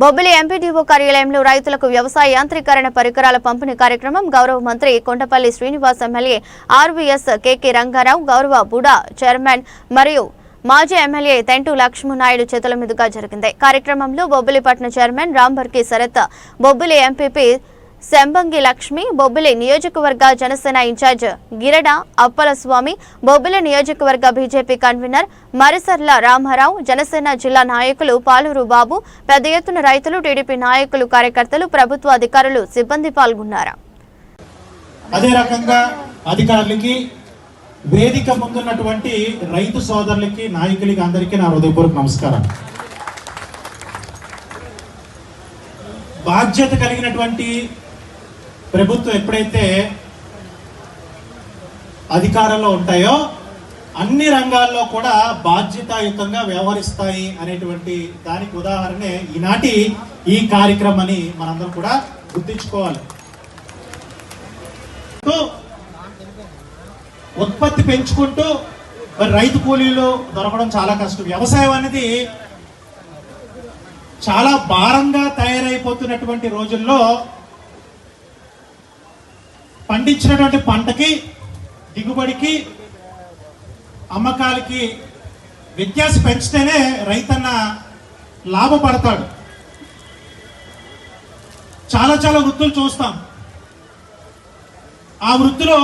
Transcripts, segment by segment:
Bobbili MPDO కార్యాలయంలో రైతులకు వ్యవసాయ యాంత్రీకరణ పరికరాల పంపిణీ కార్యక్రమం గౌరవ మంత్రి Kondapalli Srinivas MLA RVS KK Rangarao గౌరవ బుడా చైర్మన్ మరియు మాజీ ఎమ్మెల్యే తెంటు లక్ష్మణనాయుడు చేతుల మీదుగా జరిగింది. కార్యక్రమంలో బొబ్బిలిపట్నం చైర్మన్ రాంబర్కి శరత్ బొబ్బిలి ఎంపీపీ శంబంగి లక్ష్మి బొబ్బిలి నియోజకవర్గ జనసేన ఇన్ఛార్జ్ గిరడ అప్పలస్వామి బొబ్బిలి నియోజకవర్గ బీజేపీ కన్వీనర్ మరిసర్ల రామారావు జనసేన జిల్లా నాయకులు పాలూరు బాబు పెద్ద ఎత్తున రైతులు టీడీపీ నాయకులు కార్యకర్తలు ప్రభుత్వ అధికారులు సిబ్బంది పాల్గొన్నారు. అదే రకంగా అధికారులకి వేదిక ముందున్నటువంటి రైతు సోదరులకి నాయకులకి అందరికీ నా హృదయపూర్వక నమస్కారం. బాధ్యత కలిగినటువంటి ప్రభుత్వం ఎప్పుడైతే అధికారంలో ఉంటాయో అన్ని రంగాల్లో కూడా బాధ్యతాయుతంగా వ్యవహరిస్తాయి అనేటువంటి దానికి ఉదాహరణే ఈనాటి ఈ కార్యక్రమాన్ని మనందరం కూడా గుర్తించుకోవాలి. ఉత్పత్తి పెంచుకుంటూ మరి రైతు కూలీలు దొరకడం చాలా కష్టం. వ్యవసాయం అనేది చాలా భారంగా తయారైపోతున్నటువంటి రోజుల్లో పండించినటువంటి పంటకి దిగుబడికి అమ్మకాలకి వ్యత్యాసం పెంచితేనే రైతన్న లాభపడతాడు. చాలా చాలా వృత్తులు చూస్తాం. ఆ వృత్తిలో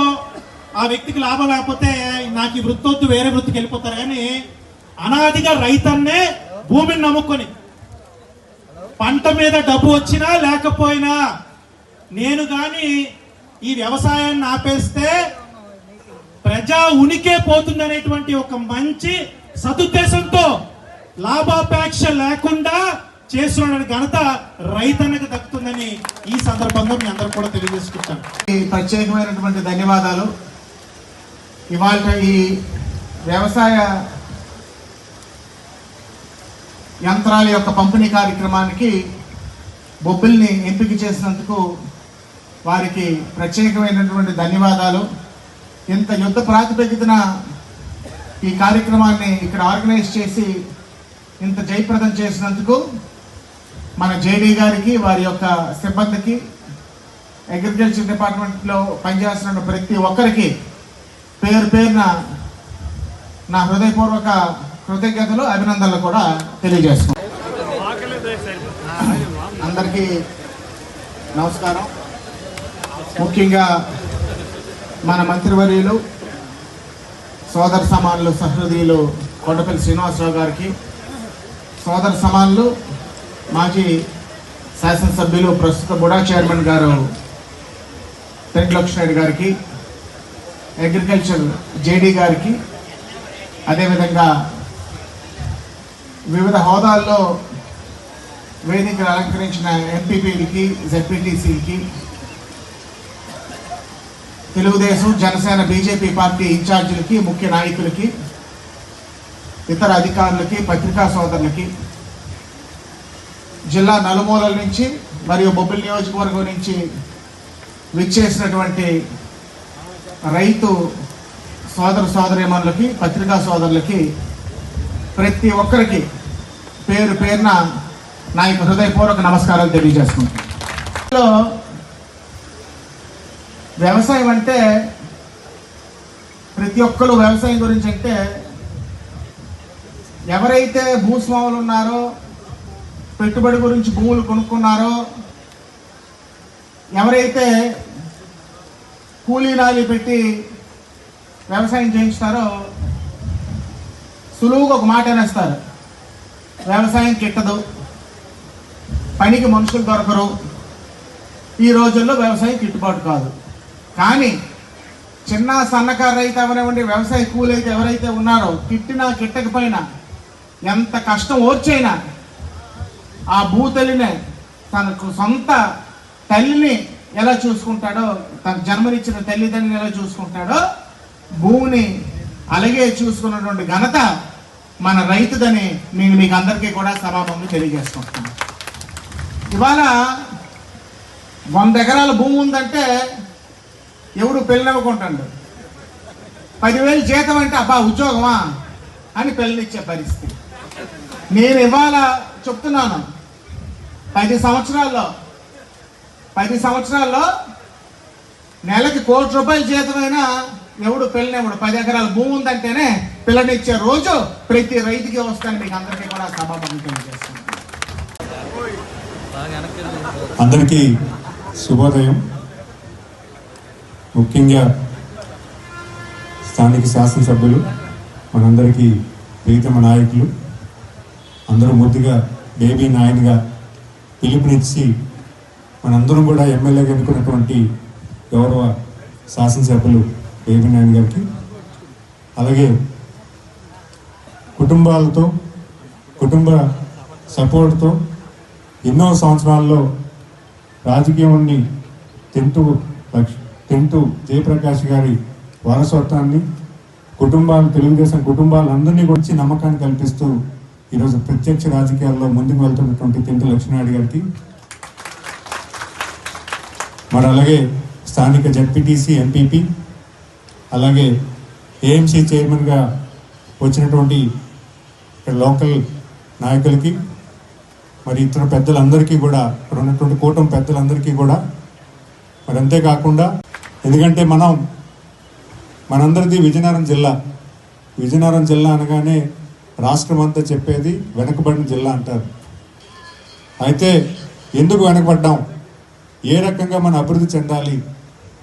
ఆ వ్యక్తికి లాభం లేకపోతే నాకు ఈ వృత్తి వద్దు వేరే వృత్తికి వెళ్ళిపోతారు. కానీ అనాదిగా రైతన్నే భూమిని నమ్ముకొని పంట మీద డబ్బు వచ్చినా లేకపోయినా నేను కానీ ఈ వ్యవసాయాన్ని ఆపేస్తే ప్రజా ఉనికే పోతుందనేటువంటి ఒక మంచి సదుద్దేశంతో లాభాపేక్ష లేకుండా చేస్తున్న ఘనత రైతన్నకు దక్కుతుందని ఈ సందర్భంగా మీ అందరూ కూడా తెలియజేసుకుంటాను. ఈ ప్రత్యేకమైనటువంటి ధన్యవాదాలు. ఇవాళ ఈ వ్యవసాయ యంత్రాల యొక్క పంపిణీ కార్యక్రమానికి బొబ్బిల్ని ఎంపిక చేసినందుకు వారికి ప్రత్యేకమైనటువంటి ధన్యవాదాలు. ఇంత యుద్ధ ప్రాతిపదికన ఈ కార్యక్రమాన్ని ఇక్కడ ఆర్గనైజ్ చేసి ఇంత జయప్రదం చేసినందుకు మన జేడీ గారికి వారి యొక్క సిబ్బందికి అగ్రికల్చర్ డిపార్ట్మెంట్లో పనిచేస్తున్న ప్రతి ఒక్కరికి పేరు పేరున నా హృదయపూర్వక కృతజ్ఞతలు అభినందనలు కూడా తెలియజేస్తున్నాను అందరికీ నమస్కారం. ముఖ్యంగా మన మంత్రివర్యులు సోదర సమానులు సహృదయులు కొండపల్లి శ్రీనివాసరావు గారికి సోదర సమానులు మాజీ శాసనసభ్యులు ప్రస్తుత బుడా చైర్మన్ గారు వెంకటలక్ష్మి గారికి అగ్రికల్చర్ జేడీ గారికి అదేవిధంగా వివిధ హోదాల్లో వేదికలు అలంకరించిన ఎంపీపీలకి జెడ్పీటీసీలకి తెలుగుదేశం జనసేన బీజేపీ పార్టీ ఇన్ఛార్జీలకి ముఖ్య నాయకులకి ఇతర అధికారులకి పత్రికా సోదరులకి జిల్లా నలుమూలల నుంచి మరియు బొబ్బిలి నియోజకవర్గం నుంచి విచ్చేసినటువంటి రైతు సోదర సోదరీమణులకి పత్రికా సోదరులకి ప్రతి ఒక్కరికి పేరు పేరున నా యొక్క హృదయపూర్వక నమస్కారాలు తెలియజేసుకుంటాను వ్యవసాయం అంటే ప్రతి ఒక్కరు వ్యవసాయం గురించి అంటే ఎవరైతే భూస్వాములు ఉన్నారో పెట్టుబడి గురించి భూములు కొనుక్కున్నారో ఎవరైతే కూలీనాలి పెట్టి వ్యవసాయం చేయిస్తారో సులువుగా ఒక మాట అనేస్తారు. వ్యవసాయం కిట్టదు పనికి మనుషులు దొరకరు. ఈ రోజుల్లో వ్యవసాయం గిట్టుబాటు కాదు. కానీ చిన్న సన్నకారు రైతు అవనివ్వండి వ్యవసాయ కూలైతే ఎవరైతే ఉన్నారో తిట్టినా కిట్టకపోయినా ఎంత కష్టం ఓర్చైనా ఆ భూతల్లినే తనకు సొంత తల్లిని ఎలా చూసుకుంటాడో తన జన్మనిచ్చిన తల్లిదండ్రులు ఎలా చూసుకుంటాడో భూమిని అలాగే చూసుకున్నటువంటి ఘనత మన రైతుదని నేను మీకు అందరికీ కూడా సభాభంగా తెలియజేసుకుంటున్నాను. ఇవాళ వంద ఎకరాల భూమి ఉందంటే ఎవడు పెళ్ళినవ్వకుంటాడు పదివేలు జీతం అంటే అబ్బా ఉద్యోగమా? అని పెళ్ళనిచ్చే పరిస్థితి. నేను ఇవాళ చెప్తున్నాను పది సంవత్సరాల్లో పది సంవత్సరాల్లో నెలకి కోటి రూపాయల జీతమైనా ఎవడు పిల్లనివ్వడు పది ఎకరాల భూమి ఉందంటేనే పిల్లనిచ్చే రోజు ప్రతి రైతుకి వస్తాను మీకు అందరికీ కూడా సభాపతి తెలియజేస్తున్నాను. అందరికీ శుభోదయం. ముఖ్యంగా స్థానిక శాసనసభ్యులు మనందరికీ ప్రీతమ నాయకులు అందరూ ముద్దుగా బేబీ నాయన్గా పిలుపునిచ్చి మనందరం కూడా ఎమ్మెల్యేగా ఎన్నుకున్నటువంటి గౌరవ శాసనసభ్యులు బేబీ నాయన్ గారికి అలాగే కుటుంబాలతో కుటుంబ సపోర్ట్తో ఎన్నో సంవత్సరాల్లో రాజకీయాన్ని తింటూ లక్ష్- తింటూ జయప్రకాష్ గారి వారసత్వాన్ని కుటుంబాలు తెలుగుదేశం కుటుంబాలందరినీ వచ్చి నమ్మకాన్ని కల్పిస్తూ ఈరోజు ప్రత్యక్ష రాజకీయాల్లో ముందుకు వెళ్తున్నటువంటి తింటూ లక్ష్మీనాయుడు గారికి మరి అలాగే స్థానిక జడ్పీటీసీ ఎంపీపీ అలాగే ఏఎంసీ చైర్మన్గా వచ్చినటువంటి లోకల్ నాయకులకి మరి ఇతర పెద్దలందరికీ కూడా ఇక్కడ ఉన్నటువంటి కూటమి పెద్దలందరికీ కూడా మరి అంతేకాకుండా ఎందుకంటే మనం మనందరిది విజయనగరం జిల్లా. విజయనగరం జిల్లా అనగానే రాష్ట్రం అంతా చెప్పేది వెనకబడిన జిల్లా అంటారు. అయితే ఎందుకు వెనకబడ్డాం? ఏ రకంగా మనం అభివృద్ధి చెందాలి?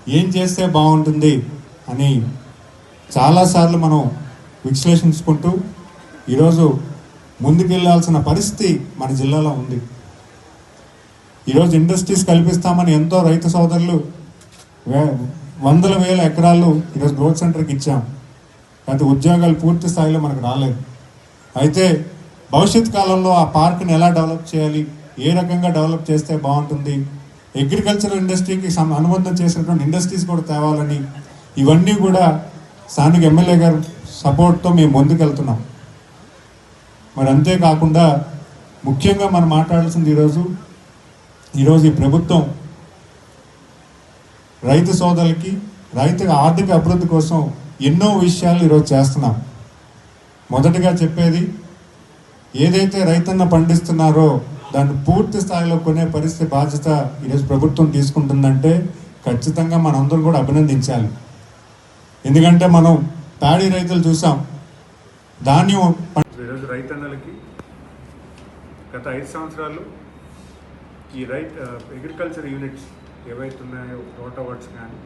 ఏం చేస్తే బాగుంటుంది? అని చాలాసార్లు మనం విశ్లేషించుకుంటూ ఈరోజు ముందుకెళ్ళాల్సిన పరిస్థితి మన జిల్లాలో ఉంది. ఈరోజు ఇండస్ట్రీస్ కల్పిస్తామని ఎంతో రైతు సోదరులు వందల వేల ఎకరాలు ఈరోజు గ్రోత్ సెంటర్కి ఇచ్చాం. అయితే ఉద్యోగాలు పూర్తి స్థాయిలో మనకు రాలేదు. అయితే భవిష్యత్ కాలంలో ఆ పార్క్ని ఎలా డెవలప్ చేయాలి? ఏ రకంగా డెవలప్ చేస్తే బాగుంటుంది? అగ్రికల్చర్ ఇండస్ట్రీకి అనుబంధం చేసినటువంటి ఇండస్ట్రీస్ కూడా తేవాలని ఇవన్నీ కూడా స్థానిక ఎమ్మెల్యే గారు సపోర్ట్తో మేము ముందుకెళ్తున్నాం. మరి అంతేకాకుండా ముఖ్యంగా మనం మాట్లాడాల్సింది ఈరోజు ఈరోజు ఈ ప్రభుత్వం రైతు సోదరులకి రైతు ఆర్థిక అభివృద్ధి కోసం ఎన్నో విషయాలు ఈరోజు చేస్తున్నాం. మొదటగా చెప్పేది ఏదైతే రైతన్న పండిస్తున్నారో దాన్ని పూర్తి స్థాయిలో కొనే పరిస్థితి బాధ్యత ఈరోజు ప్రభుత్వం తీసుకుంటుందంటే ఖచ్చితంగా మనందరం కూడా అభినందించాలి. ఎందుకంటే మనం ప్యాడీ రైతులు చూసాం. ధాన్యం ఈరోజు రైతన్నలకి గత ఐదు సంవత్సరాలు ఈ రైట్ అగ్రికల్చర్ యూనిట్స్ ఏవైతే ఉన్నాయో రోటోవర్ట్స్ కానీ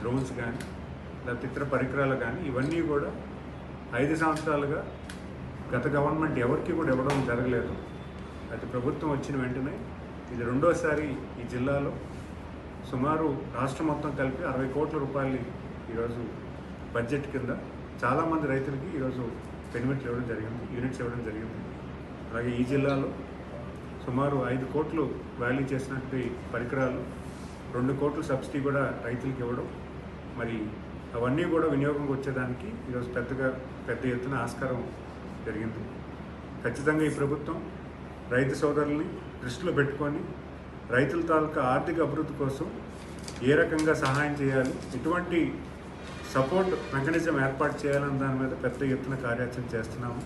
డ్రోన్స్ కానీ లేకపోతే ఇతర పరికరాలు కానీ ఇవన్నీ కూడా ఐదు సంవత్సరాలుగా గత గవర్నమెంట్ ఎవరికి కూడా ఇవ్వడం జరగలేదు. అయితే ప్రభుత్వం వచ్చిన వెంటనే ఇది రెండోసారి ఈ జిల్లాలో సుమారు రాష్ట్రం మొత్తం కలిపి అరవై కోట్ల రూపాయలు ఈరోజు బడ్జెట్ కింద చాలామంది రైతులకి ఈరోజు బెనిఫిట్లు ఇవ్వడం జరిగింది యూనిట్స్ ఇవ్వడం జరిగింది. అలాగే ఈ జిల్లాలో సుమారు ఐదు కోట్లు వాల్యూ చేసినటువంటి పరికరాలు రెండు కోట్ల సబ్సిడీ కూడా రైతులకు ఇవ్వడం. మరి అవన్నీ కూడా వినియోగంకి వచ్చేదానికి ఈరోజు పెద్దగా పెద్ద ఎత్తున ఆస్కారం జరిగింది. ఖచ్చితంగా ఈ ప్రభుత్వం రైతు సోదరుల్ని దృష్టిలో పెట్టుకొని రైతుల తాలూకా ఆర్థిక అభివృద్ధి కోసం ఏ రకంగా సహాయం చేయాలి ఎటువంటి సపోర్ట్ మెకానిజం ఏర్పాటు చేయాలన్న దాని మీద పెద్ద ఎత్తున కార్యాచరణ చేస్తున్నాము.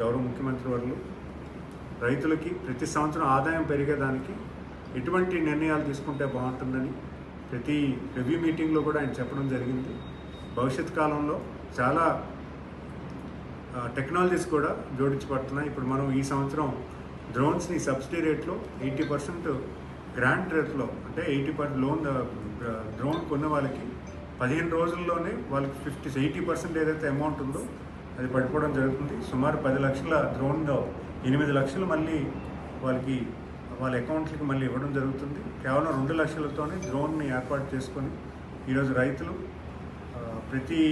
గౌరవ ముఖ్యమంత్రి వర్లు రైతులకి ప్రతి సంవత్సరం ఆదాయం పెరిగేదానికి ఎటువంటి నిర్ణయాలు తీసుకుంటే బాగుంటుందని ప్రతి రివ్యూ మీటింగ్లో కూడా ఆయన చెప్పడం జరిగింది. భవిష్యత్ కాలంలో చాలా టెక్నాలజీస్ కూడా జోడించబడుతున్నాయి. ఇప్పుడు మనం ఈ సంవత్సరం డ్రోన్స్ని సబ్సిడీ రేట్లో ఎయిటీ పర్సెంట్ గ్రాంట్ రేట్లో అంటే ఎయిటీ పర్సెంట్ లోన్ డ్రోన్ కొన్న వాళ్ళకి పదిహేను రోజుల్లోనే వాళ్ళకి ఫిఫ్టీ ఎయిటీ పర్సెంట్ ఏదైతే అమౌంట్ ఉందో అది పడిపోవడం జరుగుతుంది. సుమారు పది లక్షల డ్రోన్లో ఎనిమిది లక్షలు మళ్ళీ వాళ్ళకి వాళ్ళ అకౌంట్లకి మళ్ళీ ఇవ్వడం జరుగుతుంది. కేవలం రెండు లక్షలతోనే డ్రోన్ని ఏర్పాటు చేసుకొని ఈరోజు రైతులు ప్రతి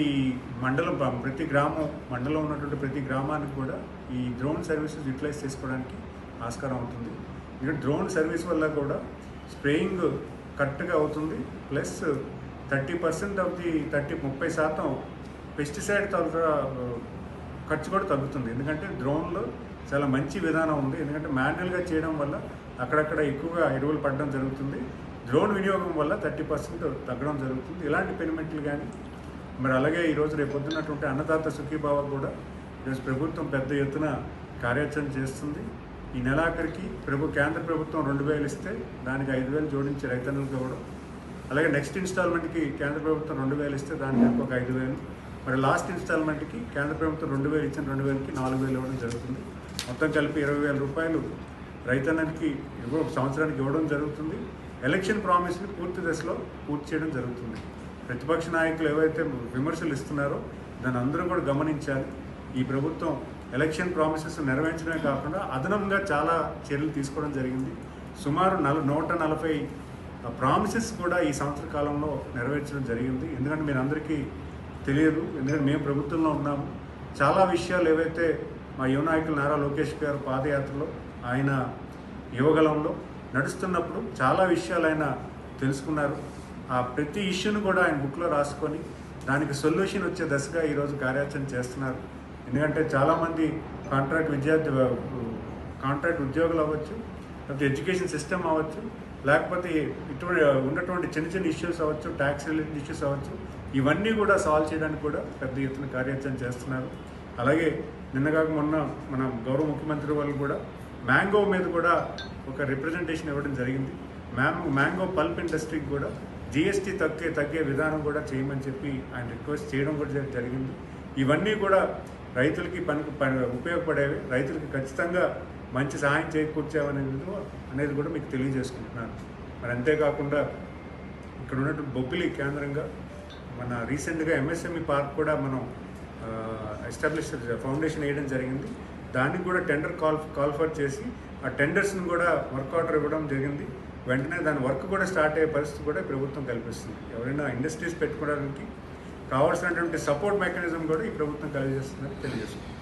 మండలం ప్రతి గ్రామం మండలం ఉన్నటువంటి ప్రతి గ్రామానికి కూడా ఈ డ్రోన్ సర్వీసెస్ యూటిలైజ్ చేసుకోవడానికి ఆస్కారం అవుతుంది. ఇక డ్రోన్ సర్వీస్ వల్ల కూడా స్ప్రేయింగ్ కరెక్ట్గా అవుతుంది. Plus thirty percent of the thirty ముప్పై శాతం పెస్టిసైడ్ తగ్గ ఖర్చు కూడా తగ్గుతుంది. ఎందుకంటే డ్రోన్లో చాలా మంచి విధానం ఉంది. ఎందుకంటే మాన్యువల్గా చేయడం వల్ల అక్కడక్కడ ఎక్కువగా ఎరువులు పడడం జరుగుతుంది. డ్రోన్ వినియోగం వల్ల థర్టీ పర్సెంట్ తగ్గడం జరుగుతుంది. ఇలాంటి పెనిమెంట్లు కానీ మరి అలాగే ఈరోజు రేపు పొద్దున్నటువంటి అన్నదాత సుఖీభావ కూడా ఈరోజు ప్రభుత్వం పెద్ద ఎత్తున కార్యాచరణ చేస్తుంది. ఈ నెలాఖరికి ప్రభు కేంద్ర ప్రభుత్వం రెండు వేలు ఇస్తే దానికి ఐదు వేలు జోడించి రైతన్నులకు ఇవ్వడం. అలాగే నెక్స్ట్ ఇన్స్టాల్మెంట్కి కేంద్ర ప్రభుత్వం రెండు వేలు ఇస్తే దానికి ఇంకొక ఐదు వేలు. మరి లాస్ట్ ఇన్స్టాల్మెంట్కి కేంద్ర ప్రభుత్వం రెండు వేలు ఇచ్చిన రెండు వేలకి నాలుగు వేలు ఇవ్వడం జరుగుతుంది. మొత్తం కలిపి ఇరవై వేల రూపాయలు రైతన్నకి ఇవ్వ సంవత్సరానికి ఇవ్వడం జరుగుతుంది. ఎలక్షన్ ప్రామిస్ని పూర్తి దశలో పూర్తి చేయడం జరుగుతుంది. ప్రతిపక్ష నాయకులు ఏవైతే విమర్శలు ఇస్తున్నారో దాన్ని అందరూ కూడా గమనించాలి. ఈ ప్రభుత్వం ఎలక్షన్ ప్రామిసెస్ నెరవేర్చడమే కాకుండా అదనంగా చాలా చర్యలు తీసుకోవడం జరిగింది. సుమారు నల నూట నలభై ప్రామిసెస్ కూడా ఈ సంవత్సర కాలంలో నెరవేర్చడం జరిగింది. ఎందుకంటే మీరు అందరికీ తెలియదు. ఎందుకంటే మేము ప్రభుత్వంలో ఉన్నాము. చాలా విషయాలు ఏవైతే మా యువ నాయకులు నారా లోకేష్ గారు పాదయాత్రలో ఆయన యువగలంలో నడుస్తున్నప్పుడు చాలా విషయాలు ఆయన తెలుసుకున్నారు. ఆ ప్రతి ఇష్యూను కూడా ఆయన బుక్లో రాసుకొని దానికి సొల్యూషన్ వచ్చే దశగా ఈరోజు కార్యాచరణ చేస్తున్నారు. ఎందుకంటే చాలామంది కాంట్రాక్ట్ విద్యార్థి కాంట్రాక్ట్ ఉద్యోగులు అవ్వచ్చు లేకపోతే ఎడ్యుకేషన్ సిస్టమ్ అవ్వచ్చు లేకపోతే ఇటువంటి ఉన్నటువంటి చిన్న చిన్న ఇష్యూస్ అవ్వచ్చు ట్యాక్స్ రిలేటెడ్ ఇష్యూస్ అవ్వచ్చు ఇవన్నీ కూడా సాల్వ్ చేయడానికి కూడా పెద్ద ఎత్తున కార్యాచరణ చేస్తున్నారు. అలాగే నిన్నగాక మొన్న మన గౌరవ ముఖ్యమంత్రి వాళ్ళు కూడా మ్యాంగో మీద కూడా ఒక రిప్రజెంటేషన్ ఇవ్వడం జరిగింది. మ్యాంగో మ్యాంగో పల్ప్ ఇండస్ట్రీకి కూడా జిఎస్టీ తగ్గే తగ్గే విధానం కూడా చేయమని చెప్పి ఆయన రిక్వెస్ట్ చేయడం కూడా జరిగింది. ఇవన్నీ కూడా రైతులకి పనికి పని ఉపయోగపడేవి. రైతులకి ఖచ్చితంగా మంచి సహాయం చేకూర్చామనేది అనేది కూడా మీకు తెలియజేసుకుంటున్నాను. మరి అంతేకాకుండా ఇక్కడ ఉన్నటువంటి బొబ్బిలి కేంద్రంగా మన రీసెంట్గా ఎంఎస్ఎంఈ పార్క్ కూడా మనం ఎస్టాబ్లిష్ ఫౌండేషన్ వేయడం జరిగింది. దానికి కూడా టెండర్ కాల్ కాల్ఫర్ చేసి ఆ టెండర్స్ని కూడా వర్క్ ఆర్డర్ ఇవ్వడం జరిగింది. వెంటనే దాని వర్క్ కూడా స్టార్ట్ అయ్యే పరిస్థితి కూడా ప్రభుత్వం కల్పిస్తుంది. ఎవరైనా ఇండస్ట్రీస్ పెట్టుకోవడానికి కావాల్సినటువంటి సపోర్ట్ మెకానిజం కూడా ఈ ప్రభుత్వం కలిగజేస్తుందని తెలియజేస్తుంది.